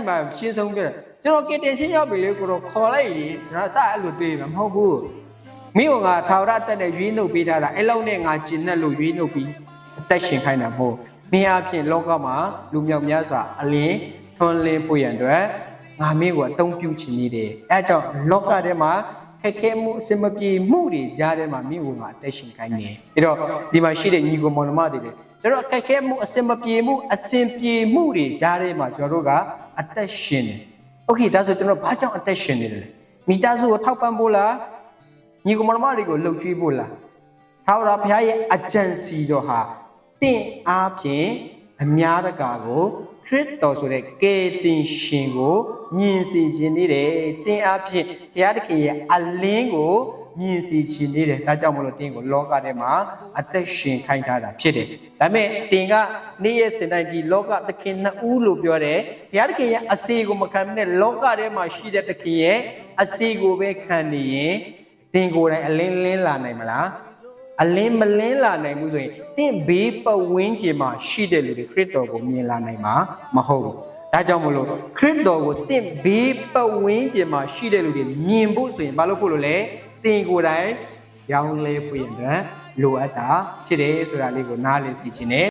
စီမှာရှင်းဆုံးပြတယ်ကျွန်တော်ကတင်ချင်းရောက်ပြီလေကိုတော့ခေါ်လိုက်လေကျွန်တော်စအဲ့လိုတွေးမှာမဟုတ်ဘူးမိဘကထာဝရတက်နဲ့ရွေးနှုတ်ပေးထားတာအဲ့လောက်နဲ့ငါကျင်နဲ့လို့ရွေးနှုတ်ပြီးအသက်ရှင်ခိုင်းတာမဟုတ်မင်းအဖြစ်လောကမှာလူမြောက်များစွာအလင်းထွန်းလင်းဖို့ရန်အတွက်ငါမင်းကိုအသုံးပြုချင်နေတယ်အဲအကြောင်းလောကထဲမှာခက်ခဲမှုအစင်မပြေမှုတွေကြားထဲမှာမင်းကိုငါအသက်ရှင်ခိုင်းတယ်ပြီးတော့ဒီမှာရှိတဲ့ညီကိုမောင်နှမတွေလေ ကျွန်တော်အခက်ခဲမှုအစင်မပြေမှုအစင်ပြေမှုတွေကြားထဲမှာကျွန်တော်တို့ကအသက်ရှင်တယ်။ Okay ဒါဆိုကျွန်တော်ဘာကြောင့်အသက်ရှင်နေတယ်လဲ။မိသားစုကိုထောက်ပံ့ဖို့လား။ညီကောင်မတော်တွေကိုလှုပ်ကြွေးဖို့လား။ထာဝရဘုရားရဲ့အကြံစီတော်ဟာတင့်အားဖြင့်အများတကာကိုခရစ်တော်ဆိုတဲ့ကယ်တင်ရှင်ကိုမြင်စေခြင်းနေတယ်။တင့်အားဖြင့်ဘုရားသခင်ရဲ့အလင်းကို မြင်စီခြင်းနေတယ်ဒါကြောင့်မလို့တင်းကိုလောကထဲမှာအသက်ရှင်ခိုင်းထားတာဖြစ်တယ်ဒါပေမဲ့တင်ကနေ့ရက်စင်တိုင်းဒီလောကသခင်နှစ်ဦးလို့ပြောတယ်ဘုရားသခင်ရဲ့အစီကိုမခံနဲ့လောကထဲမှာရှိတဲ့သခင်ရဲ့အစီကိုပဲခံနေရင်တင်ကိုယ်တိုင်အလင်းလင်းလာနိုင်မလားအလင်းမလင်းလာနိုင်ဘူးဆိုရင်တင့်ဘေးပတ်ဝန်းကျင်မှာရှိတဲ့လူတွေခရစ်တော်ကိုမြင်လာနိုင်မှာမဟုတ်ဘူးဒါကြောင့်မလို့ခရစ်တော်ကိုတင့်ဘေးပတ်ဝန်းကျင်မှာရှိတဲ့လူတွေမြင်ဖို့ဆိုရင်ဘာလို့ဖို့လို့လဲ တင်ကိုယ်တိုင်ရောင်းလဲဖွင့်ရတဲ့လိုအပ်တာဖြစ်တယ်ဆိုတာလေးကိုနားလည်စီခြင်းနဲ့